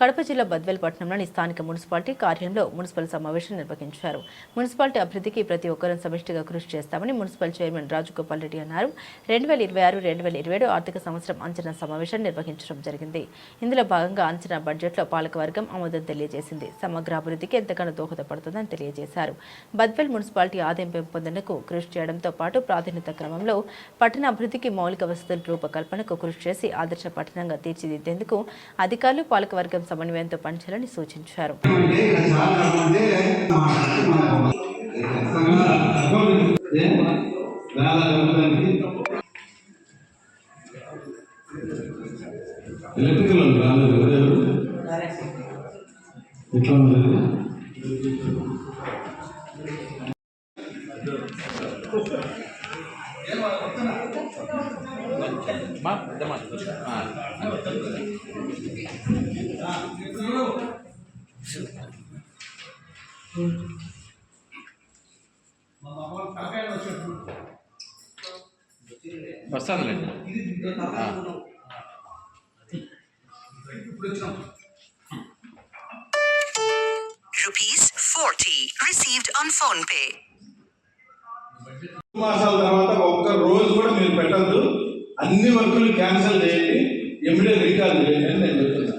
కడప జిల్లా బద్వేల్ పట్టణంలోని స్థానిక మున్సిపాలిటీ కార్యాలయంలో మున్సిపల్ సమావేశం నిర్వహించారు. మున్సిపాలిటీ అభివృద్ధికి ప్రతి ఒక్కరూ సమిష్టిగా కృషి చేస్తామని మున్సిపల్ చైర్మన్ రాజగోపాల్ రెడ్డి అన్నారు. రెండు వేల ఇరవై ఆరు రెండు వేల ఇరవై ఏడు ఆర్థిక సంవత్సరం అంచనా సమావేశం నిర్వహించడం జరిగింది. ఇందులో భాగంగా అంచనా బడ్జెట్లో పాలకవర్గం ఆమోదం తెలియజేసింది. సమగ్ర అభివృద్ధికి ఎంతగానో దోహదపడుతుందని తెలియజేశారు. బద్వేల్ మున్సిపాలిటీ ఆదాయం పెంపొందనకు కృషి చేయడంతో పాటు ప్రాధాన్యత క్రమంలో పట్టణ అభివృద్ధికి మౌలిక వసతుల రూపకల్పనకు కృషి చేసి ఆదర్శ పట్టణంగా తీర్చిదిద్దేందుకు అధికారులు పాలకవర్గం సమన్వయంతో పనిచేయాలని సూచించారు. ఎలక్ట్రికల్ వాళ్ళు రాలేదు కదా ఎవరు ఎట్లా ఉంది మా ఆ. rupees 40 received on phone pay. మాసాల తర్వాత ఒక్క రోజు కూడా మీరు పెట్టద్దు. అన్ని వర్కులు క్యాన్సిల్ చేయండి. ఎమిడియట్ రీకాల్ చేయండి అని నేను చెప్తున్నాను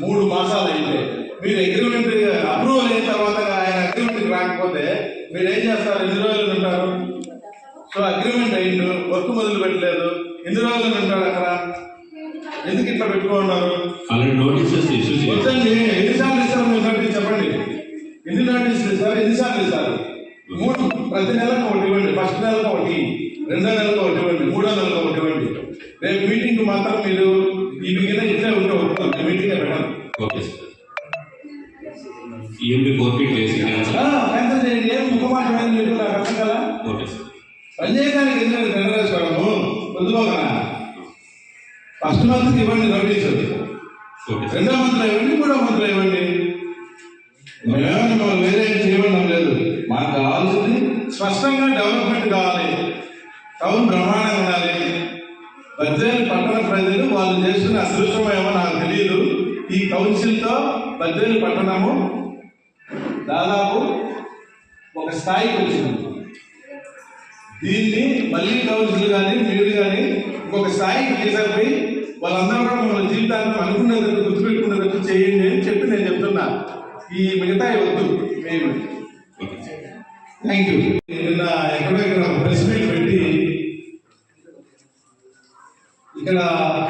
మూడు మాసాలు అయితే మీరు అగ్రిమెంట్ అప్రూవల్ అయిన తర్వాత ఆయన అగ్రిమెంట్కి రాకపోతే మీరు ఏం చేస్తారు? ఎన్ని రోజులు ఉంటారు? సో అగ్రిమెంట్ అయ్యిండు వర్క్ మొదలు పెట్టలేదు. ఎన్ని రోజులు ఉంటాడు అక్కడ? ఎందుకు ఇట్లా పెట్టుకున్నారు? వద్దండి ఎన్నిసార్లు ఇస్తారు మీరు నోటీస్ చెప్పండి. ఎన్ని నోటీసులు ఇస్తారు? ఎన్నిసార్లు ఇస్తారు? మూడు ప్రతి నెలకు ఒకటి ఇవ్వండి. ఫస్ట్ నెలకు ఒకటి రెండో నెలకు ఒకటి ఇవ్వండి. మూడో నెలకు ఒకటి ఇవ్వండి. రేపు మీటింగ్ మాత్రం మీరు ఈ మిగిలిన ఇట్లే ఉంటే మీటింగ్ పెట్టాను ఓకే సార్ పనిచేయడానికి ఎందుకు నెరవేర్చుకోవడము పొద్దుపోకనా ఫస్ట్ మంత్కి ఇవ్వండి నోటీసు రెండో మంత్లో ఇవ్వండి మూడో మంత్లో ఇవ్వండి. మేమేమైనా మిమ్మల్ని వేరే చేయడం లేదు. మాకు కావాల్సింది స్పష్టంగా డెవలప్మెంట్ కావాలి. టౌన్ బ్రహ్మాండంగా ఉండాలి. బద్వేలు పట్టణ ప్రజలు వాళ్ళు చేస్తున్న అదృష్టం ఏమో నాకు తెలియదు. ఈ కౌన్సిల్తో బద్వేలు పట్టణము దాదాపు ఒక స్థాయికి వచ్చింది. దీన్ని మళ్ళీ కౌన్సిల్ కానీ మీరు కానీ ఇంకొక స్థాయికి తీసుకుపోయి వాళ్ళందరూ కూడా మన జీవితాన్ని అనుకునేటట్టు గుర్తుపెట్టుకునేటట్టు చేయండి అని చెప్పి నేను చెప్తున్నా. ఈ మిగతా వద్దు. మేము థ్యాంక్ యూ నిన్న ఎక్కడో ఇక్కడ ప్రెస్ మీట్ పెట్టి ఇక్కడ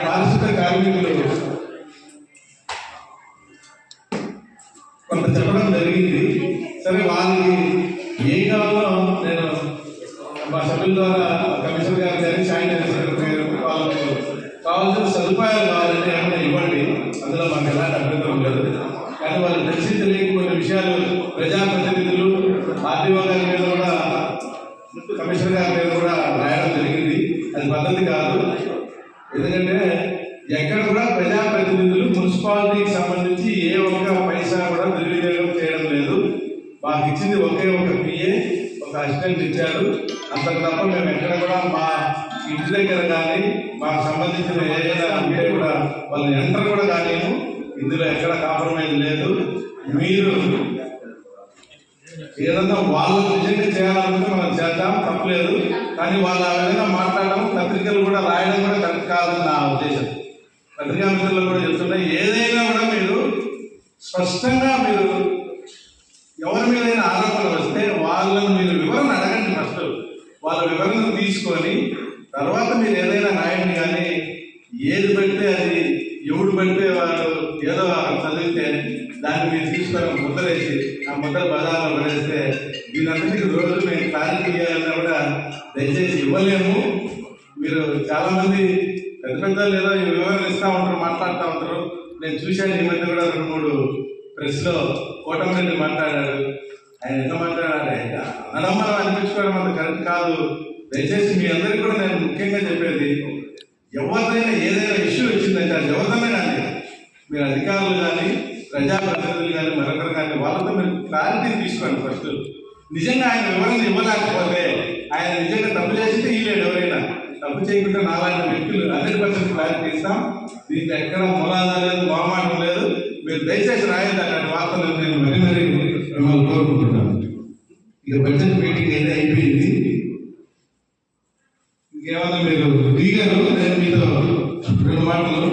పారిశుద్ధ కార్మికులు మా సభ్యుల ద్వారా కమిషనర్ గారు కానీ శానిటరీ గారు వాళ్ళకు కావాల్సిన సదుపాయాలు కావాలంటే ఏమైనా ఇవ్వండి. అందులో మాకు ఎలాంటి అభ్యంతరం లేదు కానీ వాళ్ళు తెలిసి తెలియని కొన్ని విషయాలు ప్రజాప్రతినిధులు ఆర్టీఓ గారి మీద కూడా కమిషనర్ గారి మీద కూడా రాయడం జరిగింది. అది పద్ధతి కాదు. ఎందుకంటే ఎక్కడ కూడా ప్రజాప్రతినిధులు మున్సిపాలిటీకి సంబంధించి ఏ ఒక్క పైసా కూడా దుర్వినియోగం చేయడం లేదు. మాకు ఇచ్చింది ఒకే ఒక పిఏ ఒక ఇచ్చారు అంతకు తప్ప మేము ఎక్కడ కూడా మా ఇంటి దగ్గర కానీ మాకు సంబంధించిన ఏదైనా ఉంటే కూడా వాళ్ళని ఎంటర్ కూడా కాలేము ఇందులో ఎక్కడ కాంప్రమైజ్ లేదు. మీరు ఏదన్నా వాళ్ళు నిజంగా చేయాలనుకుంటే మనం చేద్దాం తప్పలేదు. కానీ వాళ్ళు ఆ విధంగా మాట్లాడడం పత్రికలు కూడా రాయడం కూడా కరెక్ట్ కాదని నా ఉద్దేశం. పత్రికా మిత్రులు కూడా చెప్తున్నా ఏదైనా కూడా మీరు స్పష్టంగా మీరు ఎవరి మీదైనా ఆరోపణలు వస్తే వాళ్ళని మీరు వాళ్ళ తీసుకొని తర్వాత మీరు ఏదైనా రాయండి కానీ ఏది పెడితే అది ఎవడు పెడితే వాళ్ళు ఏదో చదివితే దాన్ని మీరు తీసుకొని ముద్రేసి ఆ ముద్ర బజార్లో పడేస్తే దీనంతటికి రోజు మేము క్లారిటీ ఇవ్వాలన్నా కూడా దయచేసి ఇవ్వలేము. మీరు చాలామంది పెద్ద పెద్ద ఏదో ఈ వివరణ ఇస్తూ ఉంటారు మాట్లాడుతూ ఉంటారు. నేను చూశాను ఈ మధ్య కూడా రెండు మూడు ప్రెస్లో కోటమిరెడ్డి మాట్లాడాడు. ఆయన ఎంత మాట్లాడారు అనమ్మనం అనిపించుకోవడం అంత కరెక్ట్ కాదు. దయచేసి మీ అందరికీ కూడా నేను ముఖ్యంగా చెప్పేది ఎవరిదైనా ఏదైనా ఇష్యూ వచ్చిందంటే అది ఎవరిదైనా కానీ మీరు అధికారులు కానీ ప్రజాప్రతినిధులు కానీ మరొకరు కానీ వాళ్ళతో మీరు క్లారిటీ తీసుకోండి ఫస్ట్ నిజంగా ఆయన వివరణ ఇవ్వలేకపోతే ఆయన నిజంగా తప్పు చేస్తే ఇవ్వలేడు ఎవరైనా? తప్పు చేయకుండా నాలాంటి వ్యక్తులు హండ్రెడ్ పర్సెంట్ క్లారిటీ ఇస్తాం. దీంట్లో ఎక్కడ మూలాధారం లేదు బామాటం లేదు. మీరు దయచేసి రాయండి అలాంటి వార్తలు నేను మరీ మరీ మిమ్మల్ని కోరుకుంటున్నాను. ఇక బడ్జెట్ మీటింగ్ అయితే అయిపోయింది మీరు దిగారు నేను మీతో రెండు మాటలు